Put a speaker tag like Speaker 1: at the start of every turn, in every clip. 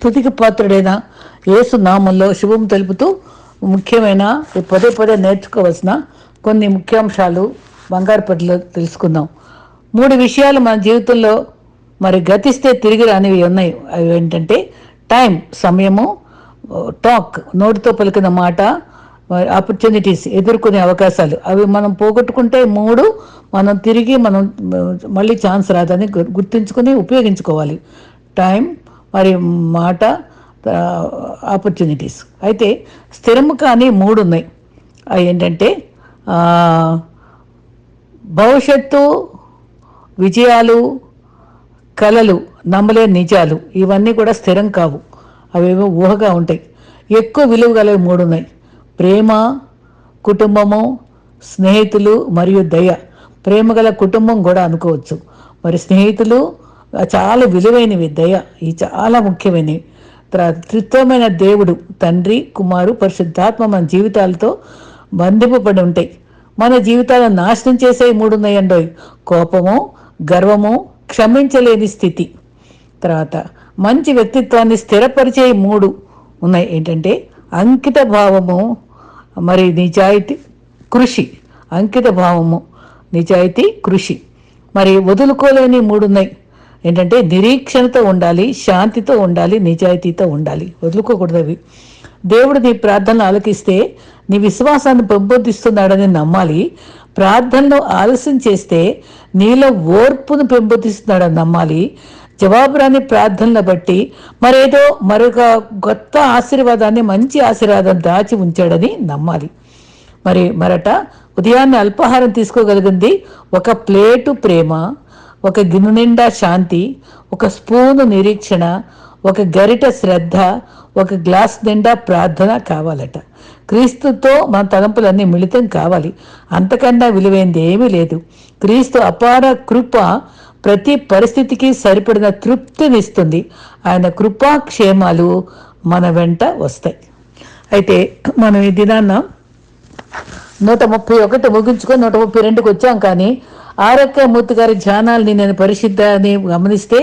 Speaker 1: స్థుతికి పాత్రుడైన యేసు నామంలో శుభం తెలుపుతూ ముఖ్యమైన పదే పదే నేర్చుకోవాల్సిన కొన్ని ముఖ్యాంశాలు బంగారుపేటలో తెలుసుకుందాం. మూడు విషయాలు మన జీవితంలో మరి గతిస్తే తిరిగి రానివి ఉన్నాయి. అవి ఏంటంటే టైం సమయము టాక్ నోటితో పలికిన మాట ఆపర్చునిటీస్ ఎదుర్కొనే అవకాశాలు. అవి మనం పోగొట్టుకుంటే మూడు మనం తిరిగి మనం మళ్ళీ ఛాన్స్ రాదని గు- గుర్తుంచుకొని ఉపయోగించుకోవాలి. టైం మరి మాట ఆపర్చునిటీస్ అయితే స్థిరము కానీ మూడు ఉన్నాయి అవి ఏంటంటే భవిష్యత్తు విజయాలు కళలు నమ్మలే నిజాలు ఇవన్నీ కూడా స్థిరం కావు. అవేవో ఊహగా ఉంటాయి. ఎక్కువ విలువ గలవి మూడు ఉన్నాయి ప్రేమ కుటుంబము స్నేహితులు మరియు దయ. ప్రేమ గల కుటుంబం కూడా అనుకోవచ్చు. మరి స్నేహితులు చాలా విలువైనవి దయ ఇవి చాలా ముఖ్యమైనవి. త్రిత్వమైన దేవుడు తండ్రి కుమారు పరిశుద్ధాత్మ మన జీవితాలతో బంధింపబడి ఉంటాయి. మన జీవితాలను నాశనం చేసే మూడు ఉన్నాయండోయ్ కోపము గర్వము క్షమించలేని స్థితి. తర్వాత మంచి వ్యక్తిత్వాన్ని స్థిరపరిచే మూడు ఉన్నాయి. ఏంటంటే అంకిత భావము మరి నిజాయితీ కృషి. అంకిత భావము నిజాయితీ కృషి. మరి వదులుకోలేని మూడు ఉన్నాయి. ఏంటంటే నిరీక్షణతో ఉండాలి శాంతితో ఉండాలి నిజాయితీతో ఉండాలి. వదులుకోకూడదు అవి దేవుడు నీ ప్రార్థనలు ఆలకిస్తే నీ విశ్వాసాన్ని పెంపొందిస్తున్నాడని నమ్మాలి. ప్రార్థనలు ఆలస్యం చేస్తే నీలో ఓర్పును పెంపొందిస్తున్నాడని నమ్మాలి. జవాబు రాని ప్రార్థనలు బట్టి మరేదో మరొక కొత్త ఆశీర్వాదాన్ని మంచి ఆశీర్వాదం దాచి ఉంచాడని నమ్మాలి. మరి మరట ఉదయాన్నే అల్పాహారం తీసుకోగలిగింది ఒక ప్లేటు ప్రేమ. ఒక గిన్నె నిండా శాంతి ఒక స్పూను నిరీక్షణ ఒక గరిట శ్రద్ధ ఒక గ్లాస్ నిండా ప్రార్థన కావాలట. క్రీస్తుతో మన తలంపులన్నీ మిళితం కావాలి. అంతకన్నా విలువైంది ఏమీ లేదు. క్రీస్తు అపార కృప ప్రతి పరిస్థితికి సరిపడిన తృప్తినిస్తుంది. ఆయన కృపాక్షేమాలు మన వెంట వస్తాయి. అయితే మనం ఈ దినాన్న నూట ముప్పై ఒకటి ముగించుకొని నూట ముప్పై రెండుకి వచ్చాం కానీ ఆరక్క మూర్తి గారి ధ్యానాలని నేను పరిశుద్ధాన్ని గమనిస్తే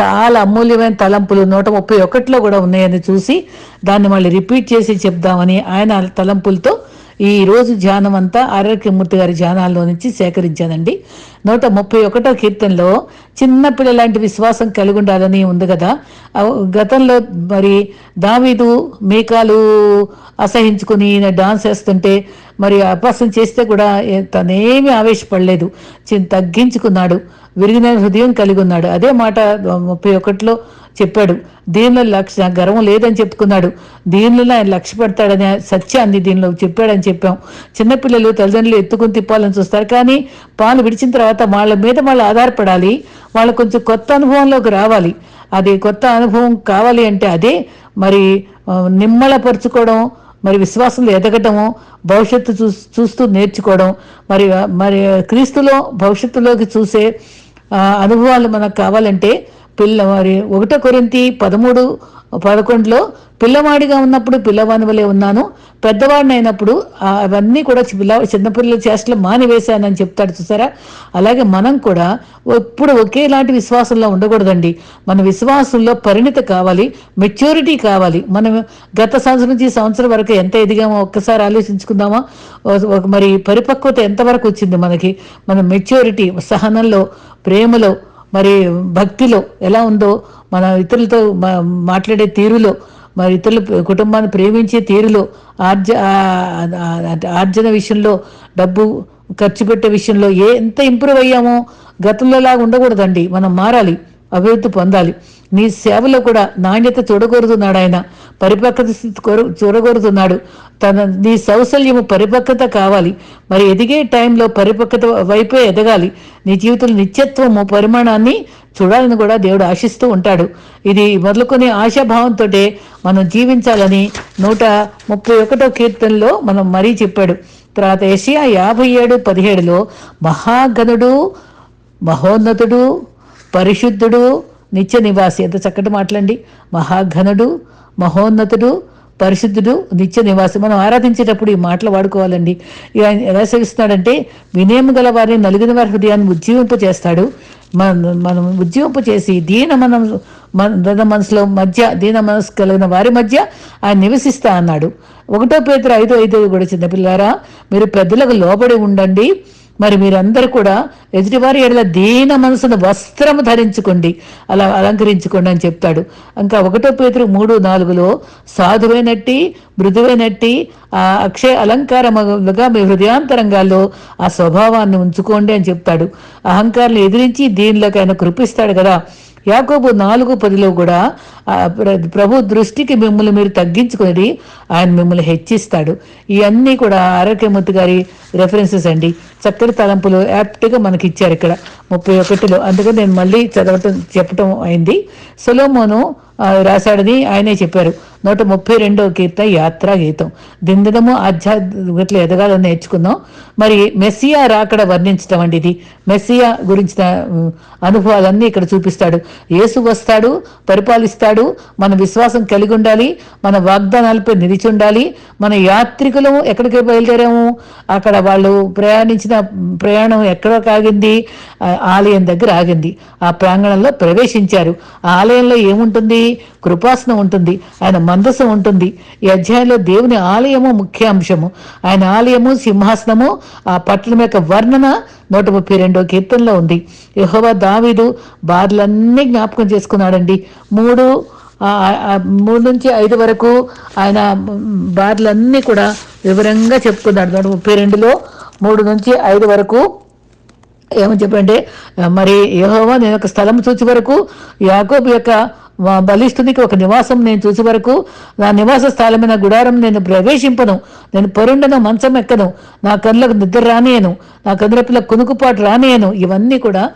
Speaker 1: చాలా అమూల్యమైన తలంపులు నూట ముప్పై ఒకటిలో కూడా ఉన్నాయని చూసి దాన్ని మళ్ళీ రిపీట్ చేసి చెప్దామని ఆయన తలంపులతో ఈ రోజు ధ్యానం అంతా ఆరోగ్యమూర్తి గారి ధ్యానాల్లో నుంచి సేకరించానండి. నూట ముప్పై ఒకటో కీర్తనలో చిన్నపిల్ల లాంటి విశ్వాసం కలిగి ఉండాలని ఉంది కదా. గతంలో మరి దావీదు మేకాలు అసహించుకుని డాన్స్ వేస్తుంటే మరి అపాసం చేస్తే కూడా తనేమి తనేమీ ఆవేశపడలేదు. తగ్గించుకున్నాడు. విరిగిన హృదయం కలిగి ఉన్నాడు అదే మాట ముప్పై ఒకటిలో చెప్పాడు. దీనిలో లక్ష్య గర్వం లేదని చెప్పుకున్నాడు. దీనిలో ఆయన లక్ష్య పెడతాడని సత్యాన్ని దీనిలో చెప్పాడని చెప్పాం. చిన్నపిల్లలు తల్లిదండ్రులు ఎత్తుకుని తిప్పాలని చూస్తారు. కానీ పాలు విడిచిన తర్వాత వాళ్ళ మీద వాళ్ళు ఆధారపడాలి. వాళ్ళు కొంచెం కొత్త అనుభవంలోకి రావాలి. అది కొత్త అనుభవం కావాలి అంటే అదే మరి నిమ్మలపరుచుకోవడం మరి విశ్వాసంలో ఎదగటము భవిష్యత్తు చూ చూస్తూ నేర్చుకోవడం మరి మరి క్రీస్తులో భవిష్యత్తులోకి చూసే అనుభవాలు మనకు కావాలంటే పిల్లవారి. ఒకటో కొరింతి పదమూడు పదకొండులో పిల్లవాడిగా ఉన్నప్పుడు పిల్లవాని వలె ఉన్నాను. పెద్దవాడిని అయినప్పుడు అవన్నీ కూడా పిల్ల చిన్నపిల్లల చేష్టలు మానివేశానని చెప్తాడు చూసారా? అలాగే మనం కూడా ఎప్పుడు ఒకేలాంటి విశ్వాసంలో ఉండకూడదండి. మన విశ్వాసంలో పరిణిత కావాలి మెచ్యూరిటీ కావాలి. మనం గత సంవత్సరం నుంచి ఈ సంవత్సరం వరకు ఎంత ఎదిగామో ఒక్కసారి ఆలోచించుకుందామా? ఒక మరి పరిపక్వత ఎంతవరకు వచ్చింది మనకి? మన మెచ్యూరిటీ సహనంలో ప్రేమలో మరి భక్తిలో ఎలా ఉందో మన ఇతరులతో మా- మాట్లాడే తీరులో మరి ఇతరుల కుటుంబాన్ని ప్రేమించే తీరులో ఆర్జ ఆర్జన విషయంలో డబ్బు ఖర్చు పెట్టే విషయంలో ఏ ఎంత ఇంప్రూవ్ అయ్యామో గతంలో లాగా ఉండకూడదండి. మనం మారాలి. అభివృద్ధి పొందాలి. నీ సేవలో కూడా నాణ్యత చూడగోరుతున్నాడు ఆయన పరిపక్వత స్థితి కోరు చూడగోరుతున్నాడు తన నీ సౌశల్యము పరిపక్వత కావాలి. మరి ఎదిగే టైంలో పరిపక్వత వైపే ఎదగాలి. నీ జీవితంలో నిత్యత్వము పరిమాణాన్ని చూడాలని కూడా దేవుడు ఆశిస్తూ ఉంటాడు. ఇది మొదలుకొని ఆశాభావంతో మనం జీవించాలని నూట ముప్పై ఒకటో కీర్తనలో మనం మరీ చెప్పాడు. తర్వాత ఏషియా యాభై ఏడు పదిహేడులో మహాగణుడు మహోన్నతుడు పరిశుద్ధుడు నిత్య నివాసి. ఎంత చక్కటి మాటలండి. మహాఘనుడు మహోన్నతుడు పరిశుద్ధుడు నిత్య నివాసి. మనం ఆరాధించేటప్పుడు ఈ మాటలు వాడుకోవాలండి. ఆయన ఎలా సేవిస్తున్నాడంటే వినయము గల వారిని నలిగిన వారి హృదయాన్ని ఉజ్జీవింప చేస్తాడు. మన మనం ఉజ్జీవింప చేసి దీన మనం మన మనసులో మధ్య దీన మనసు కలిగిన వారి మధ్య ఆయన నివసిస్తా అన్నాడు. ఒకటో పేదరు ఐదు ఐదు కూడా చిన్నపిల్లారా మీరు పెద్దలకు లోబడి ఉండండి. మరి మీరందరూ కూడా ఎదుటివారి ఎడల దీన మనసును వస్త్రము ధరించుకోండి. అలా అలంకరించుకోండి అని చెప్తాడు. ఇంకా ఒకటో పేతురు మూడు నాలుగులో సాధువైనట్టి మృదువైనట్టి ఆ అక్షయ అలంకారముగా మీ హృదయాంతరంగాల్లో ఆ స్వభావాన్ని ఉంచుకోండి అని చెప్తాడు. అహంకారాన్ని ఎదిరించి దీనిలోకి ఆయన కృపిస్తాడు కదా. యాకోబు నాలుగు పదిలో కూడా ప్ర- ప్రభు దృష్టికి మిమ్మల్ని మీరు తగ్గించుకొని ఆయన మిమ్మల్ని హెచ్చిస్తాడు. ఇవన్నీ కూడా ఆరోగ్యమూర్తి గారి రెఫరెన్సెస్ అండి. చక్కటి తలంపులు యాప్ట్గా మనకి ఇచ్చారు ఇక్కడ ముప్పై ఒకటిలో. అందుకని నేను మళ్ళీ చదవటం చెప్పటం అయింది. సొలోమోను రాశాడని ఆయనే చెప్పారు. నూట ముప్పై రెండో కీర్త యాత్రా గీతం. దిందడము ఆధ్యాత్మికతలో ఎదగాలని నేర్చుకుందాం. మరి మెస్సియా రాకడ వర్ణించడం అండి ఇది. మెస్సియా గురించిన అనుభవాలన్నీ ఇక్కడ చూపిస్తాడు. యేసు వస్తాడు పరిపాలిస్తాడు మన విశ్వాసం కలిగి ఉండాలి మన వాగ్దానాలపై నిలిచి ఉండాలి మన యాత్రికులు ఎక్కడికి బయలుదేరాము? అక్కడ వాళ్ళు ప్రయాణించిన ప్రయాణం ఎక్కడ ఆగింది ఆలయం దగ్గర ఆగింది. ఆ ప్రాంగణంలో ప్రవేశించారు. ఆ ఆలయంలో ఏముంటుంది? కృపాసనం ఉంటుంది ఆయన మందసం ఉంటుంది. ఈ అధ్యాయంలో దేవుని ఆలయము ముఖ్య అంశము ఆయన ఆలయము సింహాసనము ఆ పట్లం యొక్క వర్ణన నూట ముప్పై రెండో కీర్తనలో ఉంది. యహోవ దావీదు బాధలన్నీ జ్ఞాపకం చేసుకున్నాడండి. మూడు మూడు నుంచి ఐదు వరకు ఆయన బాధలన్నీ కూడా వివరంగా చెప్పుకున్నాడు. నూట ముప్పై రెండులో మూడు నుంచి ఐదు వరకు ఏమని చెప్పంటే మరి యహోవా నేను ఒక స్థలం చూచి వరకు యాకోబు యొక్క బలిష్ఠునికి ఒక నివాసం నేను చూసే వరకు నా నివాస స్థలమైన గుడారం నేను ప్రవేశింపను. నేను పొరుండను మంచం ఎక్కను. నా కళ్ళకు నిద్ర రానియను. నా కనురెప్పల కునుకుపాటు రానియను. ఇవన్నీ కూడా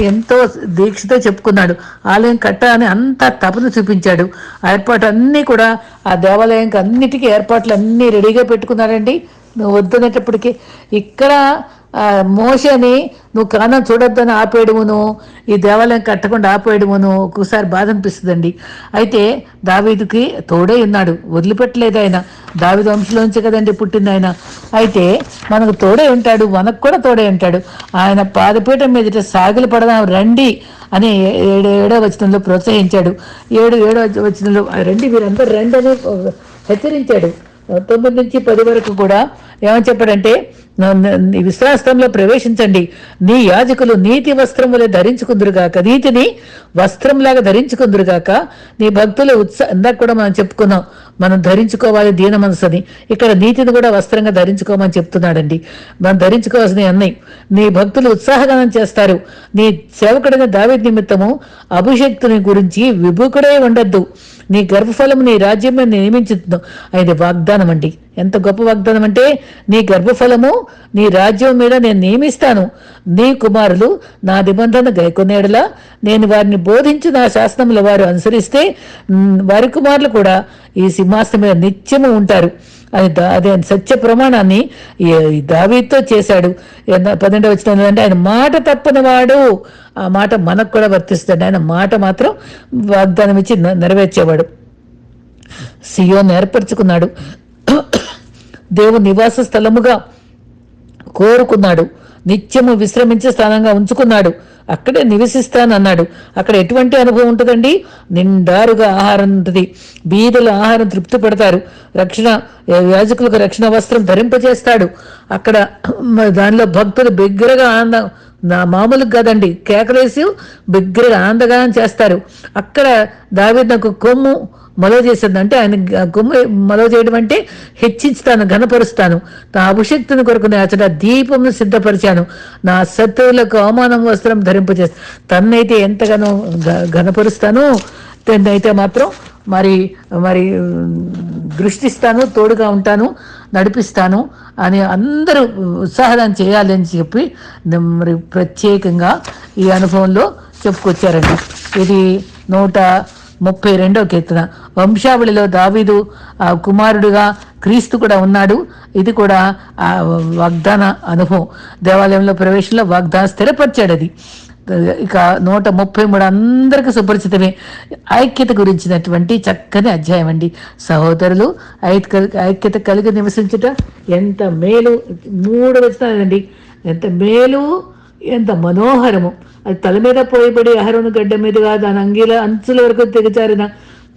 Speaker 1: ఎంతో దీక్షతో చెప్పుకున్నాడు. ఆలయం కట్ట అని అంతా తపన చూపించాడు. ఆ ఏర్పాటు అన్నీ కూడా ఆ దేవాలయంకి అన్నిటికీ ఏర్పాట్లు అన్నీ రెడీగా పెట్టుకున్నాడండి నువ్వు వద్దనేటప్పటికీ ఇక్కడ మోసని మోషని నువ్వు కానం చూడొద్దని ఆపేయడమును ఈ దేవాలయం కట్టకుండా ఆపేయడమును ఒక్కోసారి బాధ అనిపిస్తుందండి. అయితే దావీదుకి తోడే ఉన్నాడు వదిలిపెట్టలేదు ఆయన. దావీదు వంశంలోంచి కదండి పుట్టింది ఆయన. అయితే మనకు తోడే ఉంటాడు మనకు కూడా తోడే ఉంటాడు. ఆయన పాదపీఠం మీదట సాగిలు పడదాం రండి అని ఏడు ఏడో వచనంలో ప్రోత్సహించాడు. ఏడు ఏడో వచనంలో రండి మీరందరూ రండి అని హెచ్చరించాడు. తొమ్మిది నుంచి పది వరకు కూడా ఏమని చెప్పాడంటే "న- నీ ప్రవేశించండి. నీ యాజకులు నీతి వస్త్రములే ధరించుకుందురుగాక. నీతిని వస్త్రంలాగా ధరించుకుందురుగాక. నీ భక్తులు ఉత్సా ఇందాక కూడా మనం చెప్పుకున్నాం. మనం ధరించుకోవాలి దీన మనసుని. ఇక్కడ నీతిని కూడా వస్త్రంగా ధరించుకోమని చెప్తున్నాడండి. మనం ధరించుకోవాల్సినవి అన్నీ. నీ భక్తులు ఉత్సాహగానం చేస్తారు. నీ సేవకుడైన దావేద్ నిమిత్తము అభిషక్తుని గురించి విభూకుడే ఉండద్దు. నీ గర్భఫలం నీ రాజ్యం మీద నియమించుతున్నావు అది వాగ్దానం అండి ఎంత గొప్ప వాగ్దానం అంటే నీ గర్భఫలము నీ రాజ్యం మీద నేను నియమిస్తాను. నీ కుమారులు నా నిబంధన గైకొనేడలా నేను వారిని బోధించి నా శాసనముల వారు అనుసరిస్తే వారి కుమారులు కూడా ఈ సింహాసనం మీద నిత్యము ఉంటారు. అది అదే సత్య ప్రమాణాన్ని దావీతో చేశాడు. ఎన్న- పన్నెండవ వచ్చిన అంటే ఆయన మాట తప్పని వాడు. ఆ మాట మనకు కూడా వర్తిస్తుంది ఆయన మాట మాత్రం వాగ్దానం ఇచ్చి నెరవేర్చేవాడు. సియోన్ ఏర్పరచుకున్నాడు. దేవుని నివాస స్థలముగా కోరుకున్నాడు. నిత్యము విశ్రమించే స్థానంగా ఉంచుకున్నాడు. అక్కడే నివసిస్తానన్నాడు. అక్కడ ఎటువంటి అనుభవం ఉంటుందండి? నిండారుగా ఆహారం ఉంటుంది. బీదల ఆహారం తృప్తి పెడతారు. రక్షణ యాజకులకు రక్షణ వస్త్రం ధరింపజేస్తాడు. అక్కడ దానిలో భక్తులు బిగ్గరగా ఆనందం నా మామూలుగా కాదండి కేకలేసి బిగ్గరగా ఆనందగానం చేస్తారు. అక్కడ దావీదు నాకు కొమ్ము మలో చేసిందంటే ఆయన గ- మలో చేయడం అంటే హెచ్చించుతాను ఘనపరుస్తాను. నా అభిషక్తిని కొరకు నేను అతడ దీపమును సిద్ధపరిచాను. నా శత్రువులకు అవమానం వస్త్రం ధరింపజేస్తాను తన్నైతే ఎంతగానో ఘనపరుస్తాను. తన్నైతే మాత్రం మరి మరి దృష్టిస్తాను తోడుగా ఉంటాను నడిపిస్తాను అని అందరూ ఉత్సాహం చేయాలి అని చెప్పి మరి ప్రత్యేకంగా ఈ అనుభవంలో చెప్పుకొచ్చారండి. ఇది నూట ముప్పై రెండో కీర్తన. వంశావళిలో దావీదు కుమారుడుగా క్రీస్తు కూడా ఉన్నాడు. ఇది కూడా వాగ్దాన అనుభవం. దేవాలయంలో ప్రవేశంలో వాగ్దానం స్థిరపరిచాడు అది. ఇక నూట ముప్పై మూడు అందరికి సుపరిచితమే ఐక్యత గురించినటువంటి చక్కని అధ్యాయం అండి. సహోదరులు ఐక్య ఐక్యత కలిగి నివసించుట ఎంత మేలు మూడు వచనాలండి ఎంత మేలు ఎంత మనోహరము. అది తల మీద పోయబడి అహరోను గడ్డ మీదుగా దాని అంగీల అంచుల వరకు తెగచారిన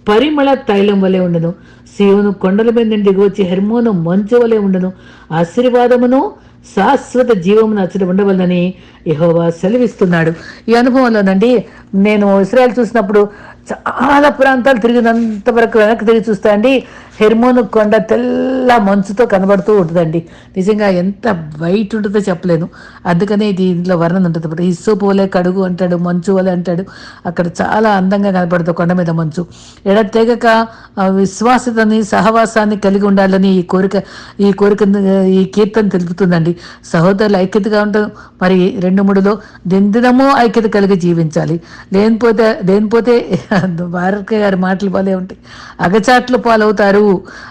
Speaker 1: పరిమళ తైలం వలె ఉండను శివును కొండల మీద నుండి దిగివచ్చి హెర్మోను మంచు వలె ఉండను ఆశీర్వాదమును శాశ్వత జీవమును అచ్చట ఉండవల్లని యహోవా సెలవిస్తున్నాడు. ఈ అనుభవంలోనండి నేను ఇస్రాయల్ చూసినప్పుడు చాలా ప్రాంతాలు తిరిగినంత వరకు వెనక్కి తిరిగి చూస్తా అండి. హెర్మోను కొండ తెల్ల మంచుతో కనబడుతూ ఉంటుందండి. నిజంగా ఎంత వైట్ ఉంటుందో చెప్పలేను. అందుకనే ఇది ఇంట్లో వర్ణన ఉంటుంది. ఇప్పుడు ఇస్సు కడుగు అంటాడు మంచు వలె అంటాడు. అక్కడ చాలా అందంగా కనబడుతుంది కొండ మీద మంచు. ఎడతెగక విశ్వాసతని సహవాసాన్ని కలిగి ఉండాలని ఈ కోరిక ఈ కోరిక ఈ కీర్తన తెలుపుతుందండి. సహోదరులు ఐక్యతగా ఉంటాం మరి రెండు మూడులో దినదినము ఐక్యత కలిగి జీవించాలి. లేనిపోతే లేనిపోతే భారత్ గారి మాటలు పాలే ఉంటాయి. అగచాట్లు పాలవుతారు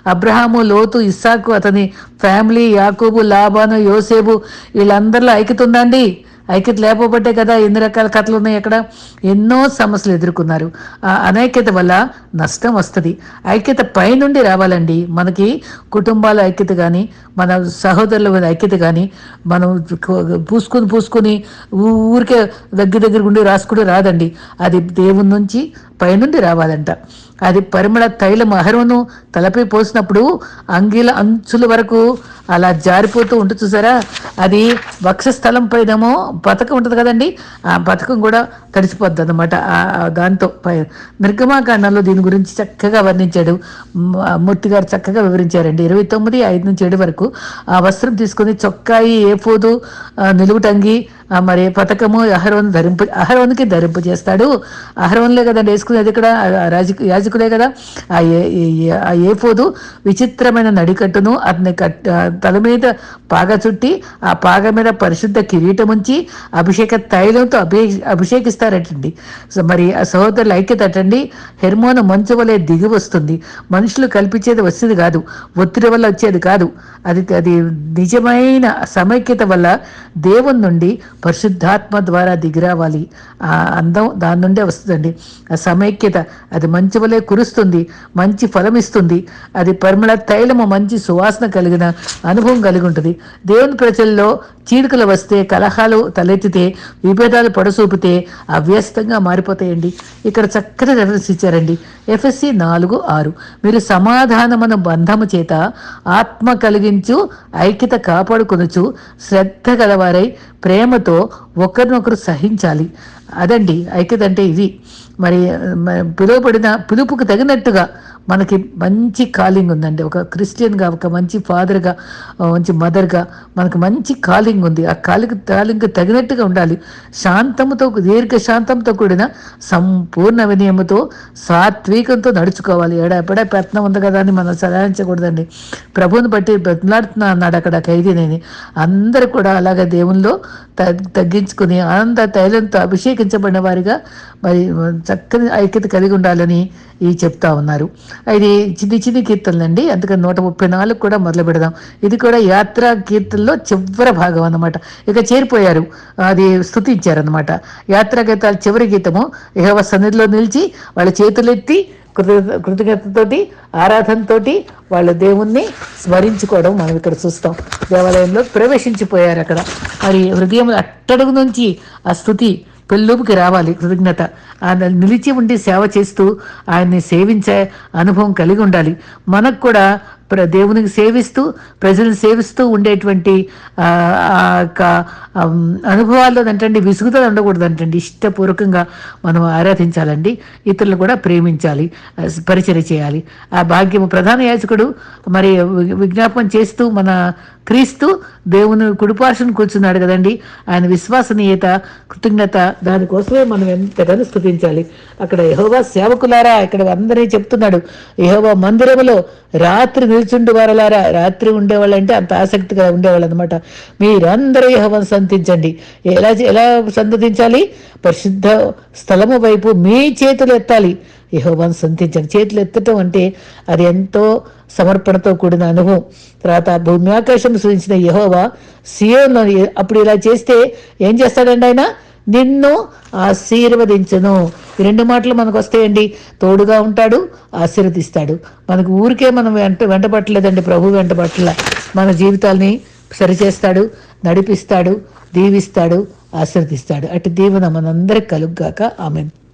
Speaker 1: అబ్రహాము లోతు ఇస్సాకు అతని ఫ్యామిలీ యాకూబు లాబాను యోసేబు వీళ్ళందరిలో ఐక్యత ఉందండి ఐక్యత లేకపోబట్టే కదా ఎన్ని రకాల కథలు ఉన్నాయి అక్కడ? ఎన్నో సమస్యలు ఎదుర్కొన్నారు. ఆ అనైక్యత వల్ల నష్టం వస్తుంది. ఐక్యత పైనుండి రావాలండి. మనకి కుటుంబాల ఐక్యత కానీ మన సహోదరుల మీద ఐక్యత కానీ మనం పూసుకుని పూసుకుని ఊరికే దగ్గర దగ్గర ఉండి రాసుకుంటూ రాదండి. అది దేవుని నుంచి పైనుండి రావాలంట. అది పరిమళ తైల మహరును తలపై పోసినప్పుడు అంగీల అంచుల వరకు అలా జారిపోతూ ఉంటుంది చూసారా? అది వక్షస్థలం పైనేమో పథకం ఉంటుంది కదండి. ఆ పథకం కూడా తడిసిపోద్ది అనమాట దాంతో పై నిర్గమాకాండంలో దీని గురించి చక్కగా వర్ణించాడు. మ- మూర్తి గారు చక్కగా వివరించారండి. ఇరవై తొమ్మిది ఐదు నుంచి ఏడు వరకు ఆ వస్త్రం తీసుకుని చొక్కాయి ఏపోదు నిలువుటంగి మరి పథకము అహరోన్ ధరింపు అహరోన్కి ధరింపు చేస్తాడు. అహరోన్లే కదండి వేసుకునేది ఇక్కడ ఆ యాజకులే కదా. ఆ ఏ- ఏ- ఆ విచిత్రమైన నడికట్టును అతని కట్ తల మీద పాగ చుట్టి ఆ పాగ మీద పరిశుద్ధ కిరీటం ఉంచి అభిషేక తైలంతో అభి అభిషేకిస్తారటండి. సో మరి ఆ సహోదరుల ఐక్యత అటండి. హెర్మోన్ మంచు వలె దిగి వస్తుంది. మనుషులు కల్పించేది వచ్చేది కాదు. ఒత్తిడి వల్ల వచ్చేది కాదు. అది అది నిజమైన సమైక్యత వల్ల దేవుని నుండి పరిశుద్ధాత్మ ద్వారా దిగిరావాలి. ఆ అందం దాని నుండే వస్తుందండి. ఆ సమైక్యత అది మంచి వలె కురుస్తుంది మంచి ఫలం ఇస్తుంది. అది పరిమళ తైలము మంచి సువాసన కలిగిన అనుభవం కలిగి ఉంటుంది. దేవుని ప్రజల్లో చీడుకలు వస్తే కలహాలు తలెత్తితే విభేదాలు పొడసూపితే అవ్యస్తంగా మారిపోతాయండి. ఇక్కడ చక్కటి రెఫరెన్స్ ఇచ్చారండి. ఎఫ్ఎస్సి నాలుగు ఆరు. మీరు సమాధానమున బంధము చేత ఆత్మ కలిగించు ఐక్యత కాపాడుకొనుచు శ్రద్ధ గలవారై ప్రేమతో ఒకరినొకరు సహించాలి. అదండి ఐక్యత అంటే ఇది. మరి పిలువబడిన పిలుపుకు తగినట్టుగా మనకి మంచి కాలింగ్ ఉందండి. ఒక క్రిస్టియన్గా ఒక మంచి ఫాదర్గా మంచి మదర్గా మనకు మంచి కాలింగ్ ఉంది. ఆ కాలింగ్ కాలింగ్ తగినట్టుగా ఉండాలి. శాంతముతో దీర్ఘ శాంతంతో కూడిన సంపూర్ణ వినయముతో సాత్వికంతో నడుచుకోవాలి. ఎడా ఏడాపెడా ప్రయత్నం ఉంది కదా అని మనం సలాహించకూడదండి. ప్రభువుని బట్టి బతిలాడుతున్నా అన్నాడు అక్కడ ఖైదీనేని. అందరూ కూడా అలాగే దేవునిలో తగ్గించుకుని ఆనంద తైలంతో అభిషేకించబడిన వారిగా మరి చక్కని ఐక్యత కలిగి ఉండాలని ఈ చెప్తా ఉన్నారు. ఇది చిన్ని చిన్ని కీర్తనలండి అందుకని నూట ముప్పై నాలుగు కూడా మొదలు పెడదాం. ఇది కూడా యాత్రా కీర్తనలో చివరి భాగం అన్నమాట. ఇక చేరిపోయారు. అది స్థుతించారనమాట యాత్రా గీతాల చివరి గీతము. యెహోవా సన్నిధిలో నిలిచి వాళ్ళ చేతులెత్తి కృత కృతజ్ఞతతోటి ఆరాధనతోటి వాళ్ళ దేవుణ్ణి స్మరించుకోవడం మనం ఇక్కడ చూస్తాం. దేవాలయంలో ప్రవేశించిపోయారు అక్కడ. మరి హృదయం అట్టడుగు నుంచి ఆ స్థుతి పెళ్ళూపుకి రావాలి కృతజ్ఞత. ఆయన నిలిచి ఉండి సేవ చేస్తూ ఆయన్ని సేవించే అనుభవం కలిగి ఉండాలి. మనకు కూడా ప్ర దేవునికి సేవిస్తూ ప్రజలను సేవిస్తూ ఉండేటువంటి ఆ, ఆ యొక్క అనుభవాల్లో ఏంటంటే విసుగుదల ఉండకూడదు అంటండి ఇష్టపూర్వకంగా మనం ఆరాధించాలండి. ఇతరులు కూడా ప్రేమించాలి పరిచయం చేయాలి. ఆ భాగ్యము ప్రధాన యాజకుడు మరి వి- విజ్ఞాపనం చేస్తూ మన క్రీస్తు దేవుని కుడిపార్శ్వను కూర్చున్నాడు కదండి. ఆయన విశ్వసనీయత కృతజ్ఞత దానికోసమే మనం ఎంతగానో స్థుతించాలి అక్కడ యహోవా సేవకులారా ఇక్కడ అందరినీ చెప్తున్నాడు యహోవా మందిరములో రాత్రి నిల్చుండి వారలారా రాత్రి ఉండేవాళ్ళంటే అంత ఆసక్తిగా ఉండేవాళ్ళు అనమాట మీరందరూ యహోవాను సంతించండి ఎలా ఎలా సంతతించాలి పరిశుద్ధ స్థలము వైపు మీ చేతులు ఎత్తాలి. యహోవాను సంతించండి చేతులు ఎత్తటం అంటే అది ఎంతో సమర్పణతో కూడిన అనుభవం. తర్వాత భూమి ఆకాశం సూచించిన యహోవా సియోను అప్పుడు ఇలా చేస్తే ఏం చేస్తాడండి ఆయన? నిన్ను ఆశీర్వదించను. ఈ రెండు మాటలు మనకు వస్తాయండి. తోడుగా ఉంటాడు ఆశీర్వదిస్తాడు. మనకు ఊరికే మనం వెంట వెంటబట్టలేదండి ప్రభు వెంటబట్టల. మన జీవితాల్ని సరిచేస్తాడు నడిపిస్తాడు దీవిస్తాడు ఆశీర్దిస్తాడు అటు దీవెన మనందరికి కలుగ్గాక. ఆమెను.